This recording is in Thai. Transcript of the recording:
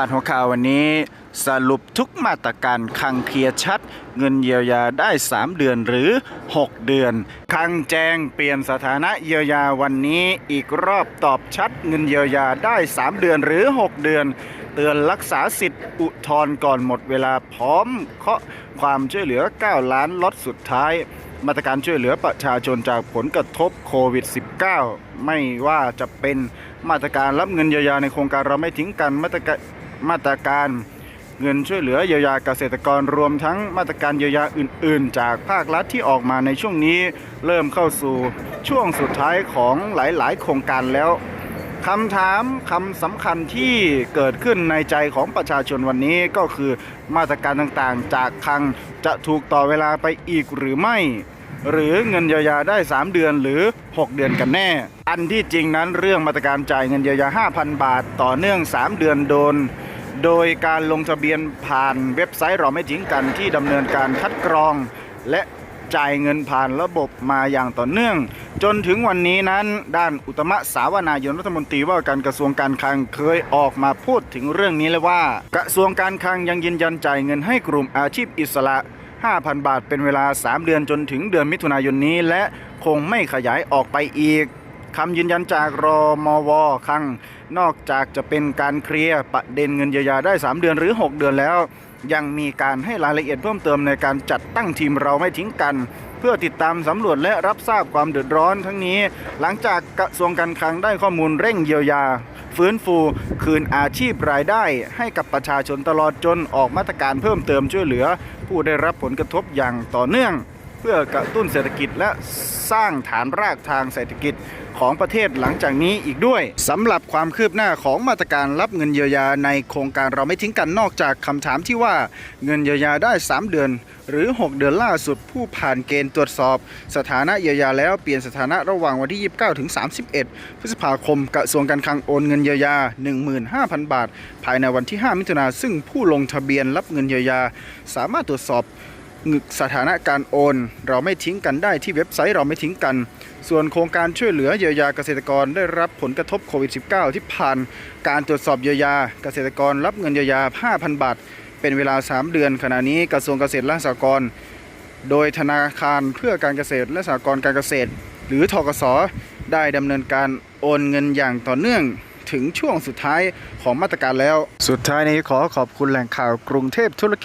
าดหัวข่าววันนี้สรุปทุกมาตรการคังเคลียร์ชัด เงินเยียวยาได้ 3 เดือนหรือ 6 เดือน คังแจงเปลี่ยนสถานะเยียวยาวันนี้อีกรอบตอบชัด เงินเยียวยาได้ 3 เดือนหรือ 6 เดือน เตือนรักษาสิทธิ์อุทธรณ์ก่อนหมดเวลาพร้อมเคาะความช่วยเหลือ 9 ล้านล็อตสุดท้าย มาตรการช่วยเหลือประชาชนจากผลกระทบโควิด -19 ไม่ว่าจะเป็นมาตรการรับเงินเยียวยาในโครงการเราไม่ทิ้งกันมาตรการ มาตรการเงินช่วยเหลือเยียวยาเกษตรกรรวมทั้งมาตรการเยียวยาอื่น ๆ จากภาครัฐที่ออกมาในช่วงนี้ เริ่มเข้าสู่ช่วงสุดท้ายของหลาย ๆ โครงการแล้วคำถามคำสำคัญที่เกิดขึ้นในใจของประชาชนวันนี้ก็คือมาตรการต่างๆ จากคลังจะถูกต่อเวลาไปอีกหรือไม่ หรือเงินเยียวยาได้ 3 เดือนหรือ 6 เดือนกันแน่ อันที่จริงนั้นเรื่องมาตรการจ่ายเงินเยียวยา 5,000 บาท ต่อเนื่อง 3 เดือนโดน โดยการลงทะเบียนผ่านเว็บไซต์เราไม่ทิ้งกันที่ดำเนินการคัดกรอง และจ่ายเงินผ่านระบบมาอย่างต่อเนื่อง จนถึงวันนี้นั้น ด้านอุตมะสาวนายนรัฐมนตรีว่าการกระทรวงการคลังเคยออกมาพูดถึงเรื่องนี้เลยว่า กระทรวงการคลังยังยืนยันจ่ายเงินให้กลุ่มอาชีพอิสระ 5,000 บาทเป็นเวลา 3 เดือนจนถึงเดือนมิถุนายนนี้ และคงไม่ขยายออกไปอีกคำยืนยันจากรอมวคลัง นอกจากจะเป็นการเคลียร์ประเด็นเงินเยียวยาได้ 3 เดือนหรือ 6 เดือนแล้ว ยังมีการให้รายละเอียดเพิ่มเติมในการจัดตั้งทีมเราไม่ทิ้งกัน เพื่อติดตามสำรวจและรับทราบความเดือดร้อนทั้งนี้ หลังจากกระทรวงการคลังได้ข้อมูลเร่งเยียวยา ฟื้นฟูคืนอาชีพรายได้ ให้กับประชาชนตลอดจนออกมาตรการเพิ่มเติมช่วยเหลือ ผู้ได้รับผลกระทบอย่างต่อเนื่อง พื่อกระตุ้นเศรษฐกิจและสร้างฐานรากทางเศรษฐกิจของประเทศหลังจากนี้อีกด้วยสำหรับความคืบหน้าของมาตรการรับเงินเยียวยาในโครงการเราไม่ทิ้งกันนอกจากคำถามที่ว่าเงินเยียวยาได้ 3 เดือน หรือ 6 เดือนล่าสุดผู้ผ่านเกณฑ์ตรวจสอบ สถานะเยียวยาแล้วเปลี่ยนสถานะระหว่างวันที่ 29 ถึง 31 พฤษภาคมกระทรวงการคลังโอนเงินเยียวยา 15,000 บาท ภายในวันที่ 5 มิถุนาซึ่งผู้ลงทะเบียนรับเงินเยียวยา สามารถตรวจสอบ สถานะการโอน เราไม่ทิ้งกันได้ที่เว็บไซต์เราไม่ทิ้งกัน ส่วนโครงการช่วยเหลือเยียวยาเกษตรกรได้รับผลกระทบโควิด -19 ที่ผ่านการตรวจสอบเยียวยาเกษตรกรรับเงินเยียวยา 5,000 บาท เป็นเวลา 3 เดือน ขณะนี้กระทรวงเกษตรและสหกรณ์โดยธนาคารเพื่อการเกษตรและสหกรณ์การเกษตร หรือทกสได้ดำเนินการโอนเงินอย่างต่อเนื่องถึงช่วงสุดท้ายของมาตรการแล้ว สุดท้ายนี้ขอขอบคุณแหล่งข่าวกรุงเทพธุรกิจ